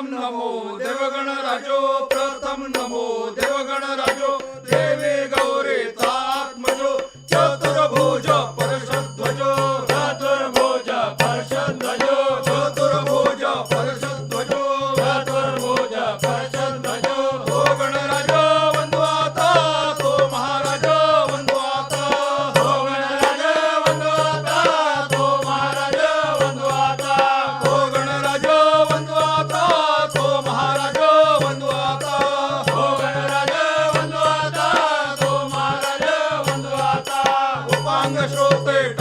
प्रथम नमो देवगण राजो प्रथम नमो देव nuestro perdón.